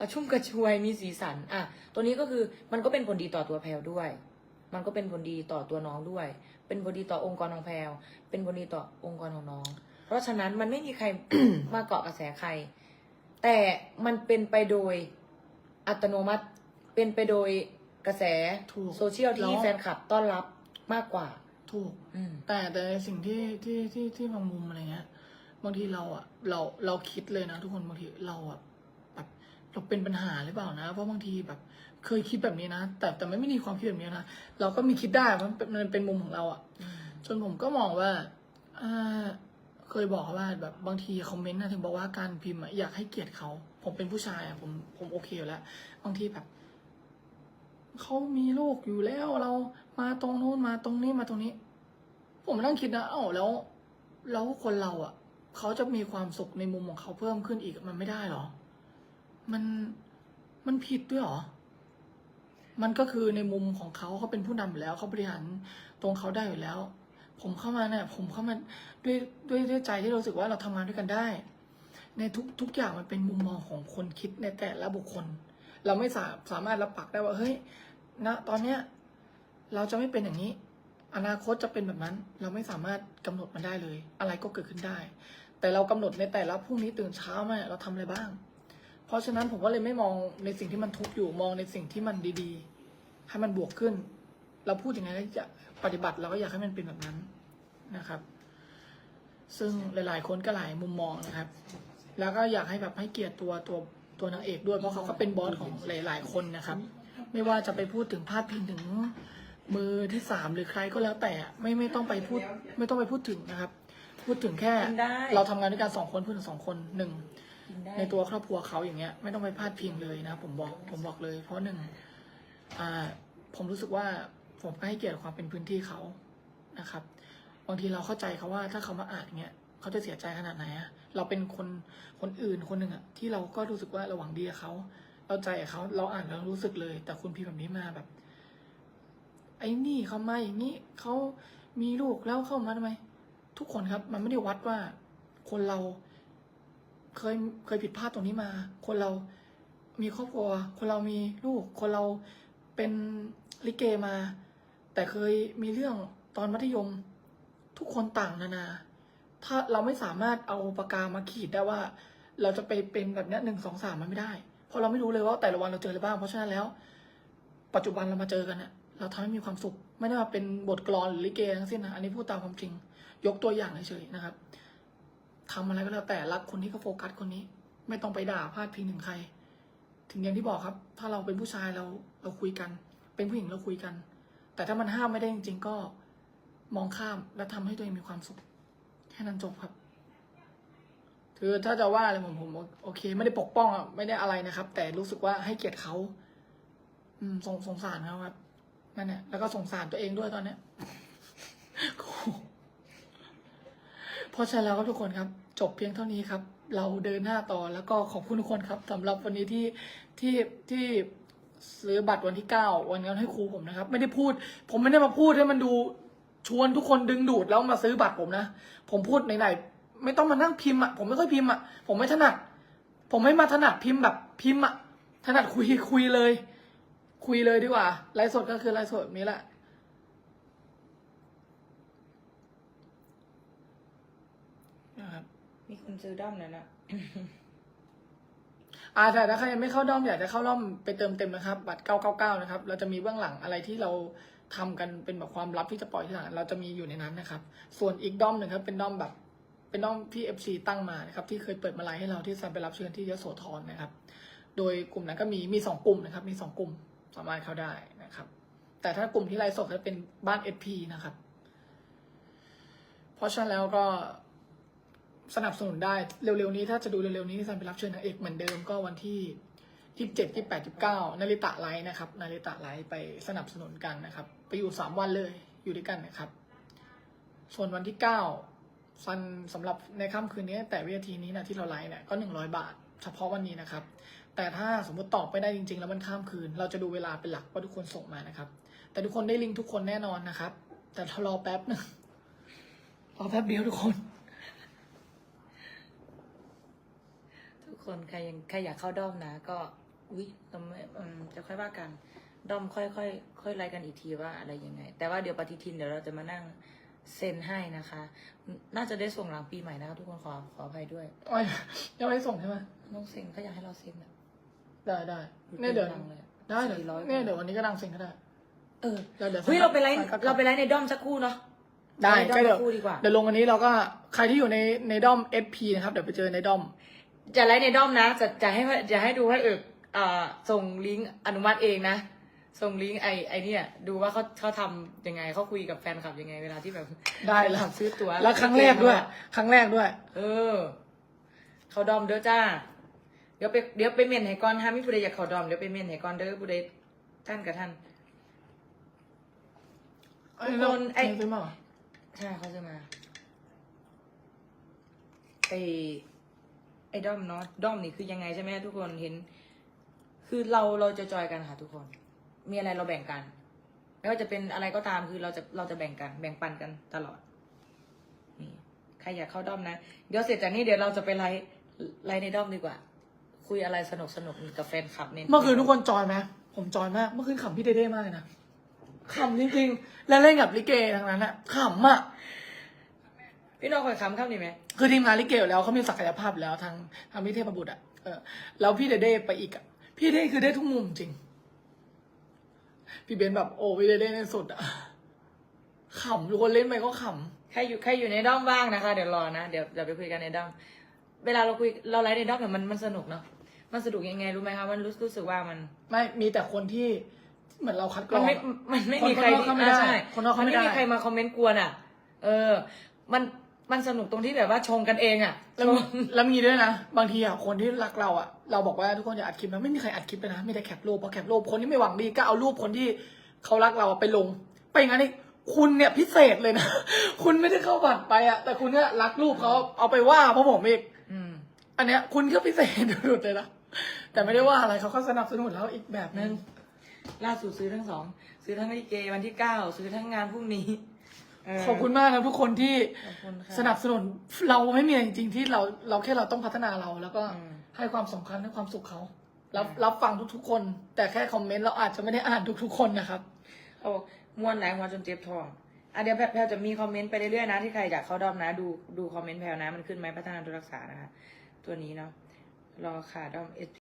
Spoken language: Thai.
กระชุ่มกระชวยมีสีสัน อะ ตัวนี้ก็คือมันก็เป็นผลดีต่อตัวแพลวด้วย มันก็เป็นผลดีต่อตัวน้องด้วย เป็นผลดีต่อองค์กรของแพลวเป็นผลดีต่อองค์กรของน้อง เพราะฉะนั้นมันไม่มีใครมาเกาะกระแสใคร แต่มันเป็นไปโดยอัตโนมัติ เป็นไปโดยกระแสถูกโซเชียลที่แล้วแฟนคลับต้อนรับมากกว่า ถูกอืมแต่แต่ในสิ่งที่ที่ที่ที่บางมุมอะไรเงี้ย บางทีเราอะเราเราคิดเลยนะทุกคนบางทีเราอะแบบ เราเป็นปัญหาหรือเปล่านะ เพราะบางทีแบบ เคยคิดแบบนี้นะ แต่แต่ไม่ไม่มีความคิดแบบนี้นะ เราก็มีคิดได้มันเป็นมันเป็นมุมของเราอะจนผมก็มองว่าอ่าเคยบอกเขาว่าแบบบางทีคอมเมนต์นะถึงบอกว่าการพิมพ์อะอยากให้เกียรติเขา ผมเป็นผู้ชายอะผมผมโอเคอยู่แล้ว บางทีแบบเขามีลูกอยู่แล้วเรามาตรงนู้นมาตรงนี้มาตรงนี้ ผมมานั่งคิดนะเอ้าแล้ว แล้วคนเราอะเขาจะมีความสุขในมุมของเขาเพิ่มขึ้นอีกมันไม่ได้หรอ มันมันผิดด้วยหรอ มันก็คือในมุมของเขาเขาเป็นผู้นำอยู่แล้วเขาบริหารตรงเขาได้อยู่แล้ว ผมเข้ามาเนี่ยผมเข้ามาด้วยด้วยด้วยใจที่รู้สึกว่าเราทำงานด้วยกันได้ ในทุกทุกอย่างมันเป็นมุมมองของคนคิดในแต่ละบุคคล เราไม่สาสามารถรับปักได้ว่าเฮ้ยณตอนเนี้ยเราจะไม่เป็นอย่างนี้ อนาคตจะเป็นแบบนั้น เราไม่สามารถกำหนดมันได้เลย อะไรก็เกิดขึ้นได้ แต่เรากำหนดในแต่ละพรุ่งนี้ตื่นเช้ามาเราทำอะไรบ้าง เพราะฉะนั้นผมก็เลยไม่มองในสิ่งที่มันทุกข์อยู่มองในสิ่งที่มันดีๆ ให้มันบวกขึ้น เราพูดอย่างไงก็จะปฏิบัติเราก็อยากให้มันเป็นแบบนั้นนะครับ ซึ่งหลายๆคนก็หลายมุมมองนะครับ แล้วก็อยากให้แบบให้เกียรติตัวตัวตัวนางเอกด้วยเพราะเขาก็เป็นบอสของหลาย ๆ คนนะครับ ไม่ว่าจะไปพูดถึงพาดพิงถึงมือที่สามหรือใครก็แล้วแต่ไม่ไม่ต้องไปพูด ไม่ต้องไปพูดถึงนะครับ พูดถึงแค่ กินได้ เราทำงานด้วยกันสองคนพูดถึงสองคนหนึ่ง กินได้ ในตัวครอบครัวเขาอย่างเงี้ยไม่ต้องไปพาดพิงเลยนะ ผมบอกผมบอกเลย เพราะหนึ่งอ่าผมรู้สึกว่าผมก็ให้เกียรติความเป็นพื้นที่เขานะครับบางทีเราเข้าใจเขาว่าถ้าเขามาอ่านอย่างเงี้ยเขาจะเสียใจขนาดไหนอะเราเป็นคนคนอื่นคนหนึ่งอะที่เราก็รู้สึกว่าเราหวังดีกับเขาเราใจกับเขาเราอ่านแล้วรู้สึกเลย แต่คุณพิมพ์แบบนี้มาแบบ ไอ้นี่เขามาอย่างนี้เขามีลูกแล้วเข้ามาทำไม ทุกคนครับ มันไม่ได้วัดว่า คนเราเคยเคยผิดพลาดตรงนี้มา คนเรามีครอบครัว คนเรามีลูก คนเราเป็นลิเกมา แต่เคยมีเรื่องตอนมัธยม ทุกคนต่างนานา ถ้าเราไม่สามารถเอาปากกามาขีดได้ว่า เราจะไปเป็นแบบนี้หนึ่งสองสามมันไม่ได้ เพราะเราไม่รู้เลยว่าแต่ละวันเราเจออะไรบ้าง เพราะฉะนั้นแล้ว ปัจจุบันเรามาเจอกันเนี่ยเราทำให้มีความสุข ไม่ได้มาเป็นบทกลอนหรือลิเกทั้งสิ้นนะอันนี้พูดตามความจริง ยกตัวอย่างเฉยๆนะครับทำอะไรก็แล้วแต่รักคนนี้ก็โฟกัสคนนี้ ไม่ต้องไปด่าพาดพิงถึงใคร ถึงอย่างที่บอกครับ ถ้าเราเป็นผู้ชายเราเราคุยกัน เป็นผู้หญิงเราคุยกัน แต่ถ้ามันห้ามไม่ได้จริง ๆ ก็มองข้ามและทำให้ตัวเองมีความสุขแค่นั้นจบครับคือถ้าจะว่าอะไรผมผมโอเค ไม่ได้ปกป้องอะไม่ได้อะไรนะครับ แต่รู้สึกว่าให้เกียรติเขาอืมสงสงสารเขาครับนั่นแหละแล้วก็สงสารตัวเองด้วยตอนเนี้ย เพ ราะฉะนั้นแล้วครับทุกคนครับจบเพียงเท่านี้ครับ เราเดินหน้าต่อแล้วก็ขอบคุณทุกคนครับสำหรับวันนี้ที่ที่ที่ซื้อบัตรวันที่เก้าวันนั้นให้ครูผมนะครับ ไม่ได้พูด ผมไม่ได้มาพูดให้มันดูชวนทุกคนดึงดูดแล้วมาซื้อบัตรผมนะ ผมพูดไหนๆไม่ต้องมานั่งพิมพ์อะผมไม่ค่อยพิมพ์อะผมไม่ถนัด ผมไม่มาถนัดพิมพ์แบบพิมพ์อะถนัดคุยคุยเลย คุยเลยดีกว่าไลฟ์สดก็คือไลฟ์สดแบบนี้แหละ นะครับ มีคนซื้อด้อมแล้วนะอ่าแต่ถ้าใครยังไม่เข้าด้อมอยากจะเข้าด้อมไปเติมเต็มนะครับ บัตร 999 นะครับ เราจะมีเบื้องหลังอะไรที่เราทำกันเป็นแบบความลับที่จะปล่อยที่หลังเราจะมีอยู่ในนั้นนะครับ ส่วนอีกด้อมหนึ่งครับ เป็นด้อมแบบ เป็นด้อมที่ FC ตั้งมานะครับ ที่เคยเปิดมาไลฟ์ให้เราที่ซันไปรับเชิญที่ยโสธรนะครับ โดยกลุ่มนั้นก็มีมีสองกลุ่มนะครับ มีสองกลุ่มสามารถเข้าได้นะครับ แต่ถ้ากลุ่มที่ไลฟ์สดจะเป็นบ้าน SP นะครับ เพราะฉะนั้นแล้วก็ สนับสนุนได้เร็วๆนี้ถ้าจะดูเร็วๆนี้ที่ซันไปรับเชิญนางเอกเหมือนเดิมก็วันที่ยี่สิบเจ็ดยี่แปดยี่เก้านาริตะไลฟ์นะครับนาริตะไลฟ์ไปสนับสนุนกันนะครับ ไปอยู่สามวันเลยอยู่ด้วยกันนะครับ ส่วนวันที่เก้าซันสำหรับในค่ำคืนนี้ แต่วิทีนี้นะที่เราไลฟ์เนี่ยก็หนึ่งร้อยบาท เฉพาะวันนี้นะครับ แต่ถ้าสมมติตอบไม่ได้จริง ๆ แล้วมันข้ามคืน เราจะดูเวลาเป็นหลักว่าทุกคนส่งมานะครับ แต่ทุกคนได้ลิงก์ทุกคนแน่นอนนะครับ แต่รอแป๊บหนึงรอแป๊บเดียวทุกคน ทุก คนใครยังใครอยากเข้าด้อมนะ ก็อุ้ยเราไม่อืมจะค่อยว่ากัน ด้อมค่อยค่อยค่อยไล่กันอีกทีว่าอะไรยังไง แต่ว่าเดี๋ยวปฏิทินเดี๋ยวเราจะมานั่งเซ็นให้นะคะ น่าจะได้ส่งหลังปีใหม่นะคะทุกคนขอขออภัยด้วยอ้อยยังไม่ได้ส่งใช่ไหมน้องเซ็นก็อยากให้เราเซ็นอะได้ได้เนี่ยเดี๋ยวตังค์เลยอะได้เดี๋ยวสี่ร้อยเนี่ยเดี๋ยววันนี้ก็ดังเซ็งก็ได้เออแล้วเดี๋ยวเฮ้ยเราไปไลฟ์ก็เราไปไลฟ์ในด้อมสักครู่เนาะได้ในด้อก็มเดี๋สัยวกครู่ดีกว่าเดี๋ยวลงอันนี้เราก็ใครที่อยู่ในในด้อม SP นะครับเดี๋ยวไปเจอในด้อม จะไลฟ์ในด้อมนะ จะจะให้จะให้ดูให้เอกอ่าส่งลิงก์อนุมัติเองนะ ส่งลิงก์ไอไอเนี่ยดูว่าเขาเขาทำยังไงเขาคุยกับแฟนคลับยังไงเวลาที่แบบได้แฟนแล้ควลับซื้อตั๋วแล้วครั้งแรกด้วย ครั้งแรกด้วย เออ เขาดอมเด้อจ้า เดี๋ยวไปเดี๋ยวไปเมนให้ก่อนฮะมีผู้ใดอยากเขาดอมเดี๋ยวไปเมนให้ก่อนเด้อผู้ใดท่านกับท่านทุกคนไอ้ซื้อมาเหรอใช่เขาจะมาไอ ไอ้ด้อมเนาะด้อมนี่คือยังไงใช่ไหมทุกคนเห็น คือเราเราจะจอยกันค่ะทุกคน มีอะไรเราแบ่งกัน ไม่ว่าจะเป็นอะไรก็ตามคือเราจะเราจะแบ่งกัน แบ่งปันกันตลอดนี่ใครอยากเข้าด้อมนะเดี๋ยวเสร็จจากนี้เดี๋ยวเราจะไปไลฟ์ไลฟ์ในด้อมดีกว่า คุยอะไรสนุกสนุกกับแฟนคลับเนี่ยเมื่อคืนทุกคนจอยไหมผมจอยมากเมื่อคืนขำพี่เด้ๆมากเลยนะขำจริงๆ แล้วเล่นกับลิเกทั้งนั้นอะขำอะ พี่น้องคอยคำข้ามดีไหมคือทีมงานลิเกอยู่แล้วเขามีศักยภาพอยู่แล้วทางทางพี่เทพบุตรอะเออแล้วพี่เด้ๆไปอีกอะพี่เด้คือได้ทุกมุมจริง พี่เบนแบบโอ้พี่เด้ๆในสุดอะขำทุกคนเล่นไปก็ขใครอยู่ใครอยู่ในด้อมบ้างนะคะ เดี๋ยวรอนะเดี๋ยวเดี๋ยวไปคุยกันในด้อมเวลาเราคุยเราไลฟ์ในด้อมเนี่ยมันมันสนุกเนาะมันสนุกยังไงรู้ไหมคะมันรู้รู้สึกว่ามันำไม่มีแต่คนที่เหมือนเราคัดกรมัอนงไม่อะมันไม่คนมีใครคนนอกเข้าไม่ได้อ่าใช่คนนอกเข้าไม่มันไม่มีได้ใครมาคอมเมนต์กวนอะ เออ มัน มันสนุกตรงที่แบบว่าชงกันเองอะแล้วชมีงแล้วมีด้วยนะ บางทีอะคนที่รักเราอะ เราบอกว่าทุกคนอย่าอัดคลิปนะไม่มีใครอัดคลิปเลยนะมีแต่แคปรูปพอแคปรูปคนที่ไม่หวังดีก็เอารูปคนที่เขารักเราอะไปลง ไปอย่างนั้นนี่คุณเนี่ยพิเศษเลยนะ คุณไม่ได้เข้าบัตรไปอะ แต่คุณเนี่ยรักรูปเขาเอาไปว่าเพราะผมอีกอืมอันเนี้ย คุณก็พิเศษสุดๆเลยนะแต่ไม่ได้ว่าอะไรเขาก็สนับสนุนเราอีกแบบนึงล่าสุดซื้อทั้งสองซื้อทั้งลิเกวันที่เก้าซื้อทั้งงานพรุ่งนี้เขอบคุณมากนะทุกคนที่ขอบคุณค่ะ สนับสนุนเราไม่มีอะไรจริงๆที่เราเราแค่เราต้องพัฒนาเราแล้วก็อืม ให้ความสำคัญให้ความสุขเขารับอืมรับฟังทุกๆคน แต่แค่คอมเมนต์เราอาจจะไม่ได้อ่านทุกๆ คนนะครับ โอ้ม้วนหลายหัวจนเจ็บท้องอะเดี๋ยวแพรแพรจะมีคอมเมนต์ไปเรื่อยๆนะที่ใครอยากเข้าดอมนะ ดูดูคอมเมนต์แพรนะ มันขึ้นไหมพัฒนาตัวรักษานะคะ ตัวนี้เนาะรอค่ะดอม SP